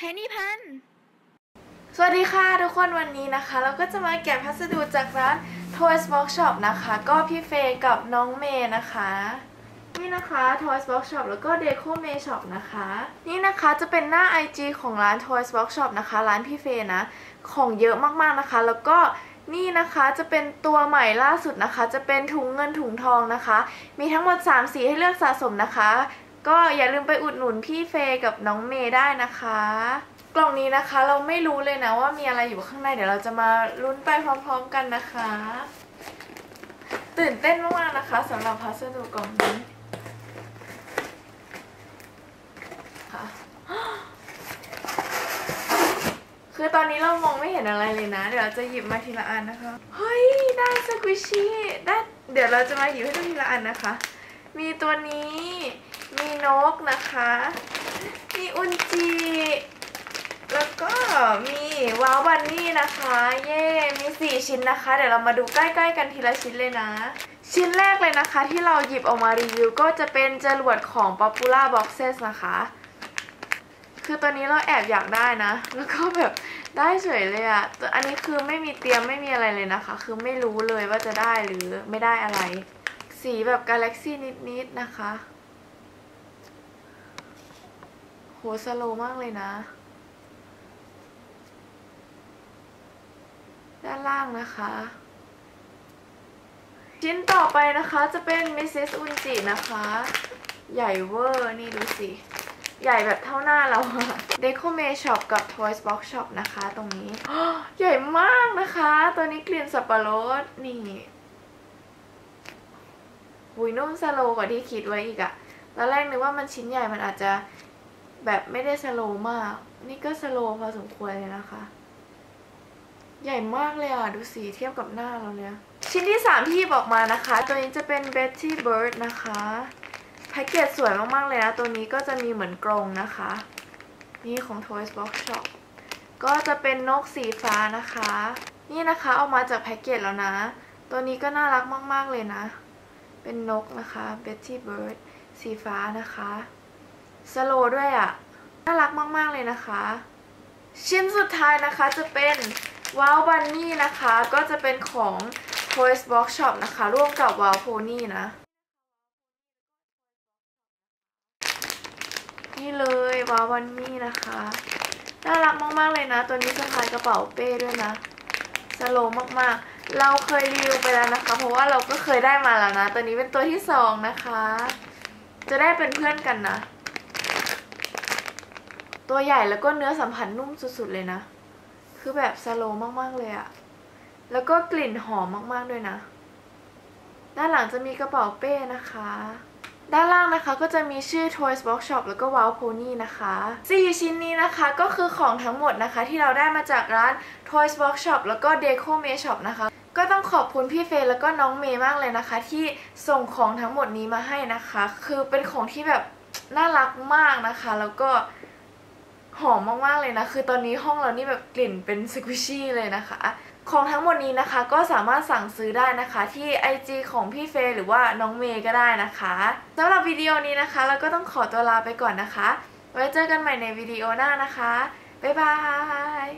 แพนนี่พันสวัสดีค่ะทุกคนวันนี้นะคะ เราก็จะมาแกะพัสดุจากร้าน Toys Box Shop นะคะ ก็พี่เฟย์กับน้องเมย์นะคะนี่นะคะ Toys Box Shop แล้วก็ Deco May Shop นะคะ นี่นะคะจะเป็นหน้า IG ของร้าน Toys Box Shop นะคะ ร้านพี่เฟย์นะ ของเยอะมากๆนะคะ แล้วก็นี่นะคะจะเป็นตัวใหม่ล่าสุดนะคะ จะเป็นถุงเงินถุงทองนะคะ มีทั้งหมด 3 สีให้เลือกสะสมนะคะ ก็อย่าลืมไปอุดหนุนพี่เฟย์กับน้องเมย์ได้นะคะ กล่องนี้นะคะเราไม่รู้เลยนะว่ามีอะไรอยู่ข้างในเดี๋ยวเราจะมาลุ้นไปพร้อมๆกันนะคะ ตื่นเต้นมากๆนะคะสำหรับพัสดุกล่องนี้ค่ะคือตอนนี้เรามองไม่เห็นอะไรเลยนะ เดี๋ยวเราจะหยิบมาทีละอันนะคะ เฮ้ย ได้สควิชชี่ได้ เดี๋ยวเราจะมาหยิบให้ดูทีละอันนะคะ มีตัวนี้ นกนะคะ มีอุนจิ แล้วก็มีว้าวบันนี่นะคะ เย่มี4ชิ้นนะคะ เดี๋ยวเรามาดูใกล้ๆกันทีละชิ้นเลยนะ ชิ้นแรกเลยนะคะ ที่เราหยิบออกมารีวิวก็จะเป็นจรวดของ Popula Boxes นะคะ คือตัวนี้เราแอบอยากได้นะ แล้วก็แบบได้เฉยเลยอะแต่อันนี้คือไม่มีเตรียมไม่มีอะไรเลยนะคะ คือไม่รู้เลยว่าจะได้หรือไม่ได้อะไร สีแบบกาแล็กซี่นิดๆนะคะ โหสโลมากเลยนะ ด้านล่างนะคะ ชิ้นต่อไปนะคะจะเป็น Mrs. อุนจินะคะ ใหญ่เวอร์นี่ดูสิ ใหญ่แบบเท่าหน้าเราอะ Deco May Shop กับ Toys Box Shop นะคะตรงนี้ใหญ่มากนะคะ ตัวนี้กลิ่นสับปะรดนี่หุยนุ่มสโลกว่าที่คิดไว้อีกอะตอนแรกนึกว่ามันชิ้นใหญ่มันอาจจะ แบบไม่ได้สโลมาก นี่ก็สโลพอสมควรเลยนะคะ ใหญ่มากเลยอะ ดูสีเทียบกับหน้าเราเนี่ย ชิ้นที่ 3 ที่บออกมานะคะ ตัวนี้จะเป็น Betty Bird นะคะ แพ็กเกจสวยมาก ๆ เลยนะ ตัวนี้ก็จะมีเหมือนกรงนะคะ นี่ของ Toys Box Shop ก็จะเป็นนกสีฟ้านะคะ นี่นะคะเอามาจากแพ็กเกจแล้วนะ ตัวนี้ก็น่ารักมาก ๆ เลยนะ เป็นนกนะคะ Betty Bird สีฟ้านะคะ สโลด้วยอะ่ะ น่ารักมากๆเลยนะคะ ชิ้นสุดท้ายนะคะจะเป็นว้าวบันนี่นะคะ ก็จะเป็นของ Toys Box Shop นะคะ ร่วมกับว้าวโพนี่นะ นี่เลยว้าวบันนี่นะคะ น่ารักมากๆเลยนะ ตัวนี้สะพายกระเป๋าเป้ด้วยนะสโลมากๆ เราเคยรีวิวไปแล้วนะคะ เพราะว่าเราก็เคยได้มาแล้วนะ ตัวนี้เป็นตัวที่สองนะคะ จะได้เป็นเพื่อนกันนะ ตัวใหญ่แล้วก็เนื้อสัมผัสนุ่มสุดๆเลยนะ คือแบบสโลมากๆเลยอะแล้วก็กลิ่นหอมมากๆด้วยนะ ด้านหลังจะมีกระเป๋าเป้นะคะ ด้านล่างนะคะก็จะมีชื่อ Toys Box Shop แล้วก็ Wow Pony นะคะ 4 ชิ้นนี้นะคะก็คือของทั้งหมดนะคะ ที่เราได้มาจากร้าน Toys Box Shop แล้วก็ Deco May Shop นะคะก็ต้องขอบคุณพี่เฟย์แล้วก็น้องเมย์มากเลยนะคะ ที่ส่งของทั้งหมดนี้มาให้นะคะ คือเป็นของที่แบบน่ารักมากนะคะ แล้วก็ หอมมากๆเลยนะ คือตอนนี้ห้องเรานี่แบบกลิ่นเป็นสควิชชี่เลยนะคะ ของทั้งหมดนี้นะคะก็สามารถสั่งซื้อได้นะคะ ที่ IG ของพี่เฟย์หรือว่าน้องเมย์ก็ได้นะคะสำหรับวิดีโอนี้นะคะ เราก็ต้องขอตัวลาไปก่อนนะคะ ไว้เจอกันใหม่ในวิดีโอหน้านะคะ บ๊ายบาย